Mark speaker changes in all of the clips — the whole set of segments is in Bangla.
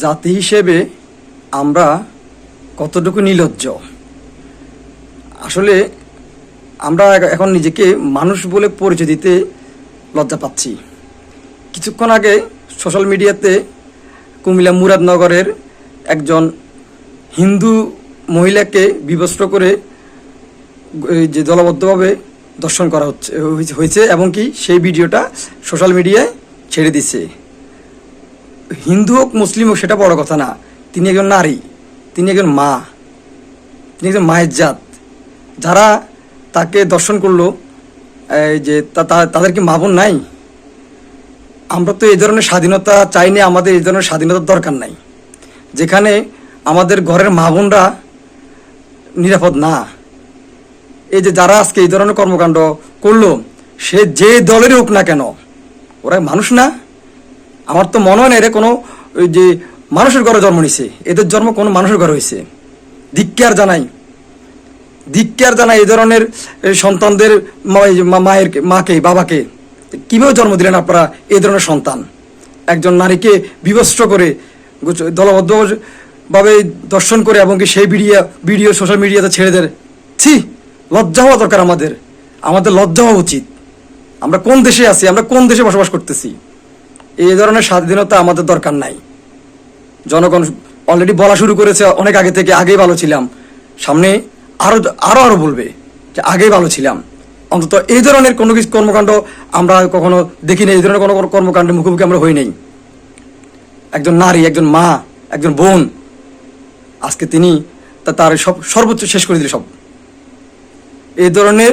Speaker 1: জাতি হিসেবে আমরা কতটুকু নির্লজ্জ আসলে আমরা এখন নিজেকে মানুষ বলে পরিচয় দিতে লজ্জা পাচ্ছি। কিছুক্ষণ আগে সোশ্যাল মিডিয়াতে কুমিল্লা মুরাদনগরের একজন হিন্দু মহিলাকে বিবস্ত্র করে যে দলবদ্ধভাবে দর্শন করা হচ্ছে হয়েছে- হয়েছে এবং কি সেই ভিডিওটা সোশ্যাল মিডিয়ায় ছেড়ে দিছে। হিন্দু হোক, মুসলিম হোক, সেটা বড় কথা না। তিনি একজন নারী, তিনি একজন মা, তিনি একজন মায়ের জাত। যারা তাকে দর্শন করল, এই যে তাদের কি মা বোন নাই? আমরা তো এই ধরনের স্বাধীনতা চাই না, আমাদের এই ধরনের স্বাধীনতার দরকার নাই। যেখানে আমাদের ঘরের মা বোনরা নিরাপদ না। এই যে যারা আজকে এই ধরনের কর্মকাণ্ড করল, সে যে দলেরই হোক না কেন, ওরা মানুষ না? আমার তো মনে হয় না এরা কোনো ওই যে মানুষের ঘরে জন্ম নিছে। এদের জন্ম কোনো মানুষের ঘরে হয়েছে ধিক্কার জানাই। ধিক্কার জানাই এই ধরনের সন্তানদের মায়ের মাকে, বাবাকে। কীভাবে জন্ম দিলেন আপনারা এই ধরনের সন্তান? একজন নারীকে বিবস্ত্র করে দলবদ্ধভাবে দর্শন করে এবং কি সেই ভিডিও ভিডিও সোশ্যাল মিডিয়াতে ছেড়ে দেয়। ছি, লজ্জা হওয়া দরকার আমাদের। আমাদের লজ্জা হওয়া উচিত। আমরা কোন দেশে আছি? আমরা কোন দেশে বসবাস করতেছি? এই ধরনের স্বাধীনতা আমাদের দরকার নাই। জনগণ অলরেডি বলা শুরু করেছে, অনেক আগে থেকে আগেই ভালো ছিলাম। সামনে আরও আরও আরও বলবে যে আগেই ভালো ছিলাম। অন্তত এই ধরনের কোনো কিছু কর্মকাণ্ড আমরা কখনো দেখি দেখিনি, এই ধরনের কোনো কর্মকাণ্ডের মুখোমুখি আমরা হই নাই। একজন নারী, একজন মা, একজন বোন, আজকে তিনি তার সব, সর্বোচ্চ শেষ করে দিল সব। এই ধরনের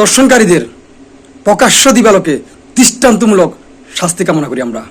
Speaker 1: দর্শনকারীদের প্রকাশ্য দিবালোকে দৃষ্টান্তমূলক শাস্তি কামনা করি আমরা।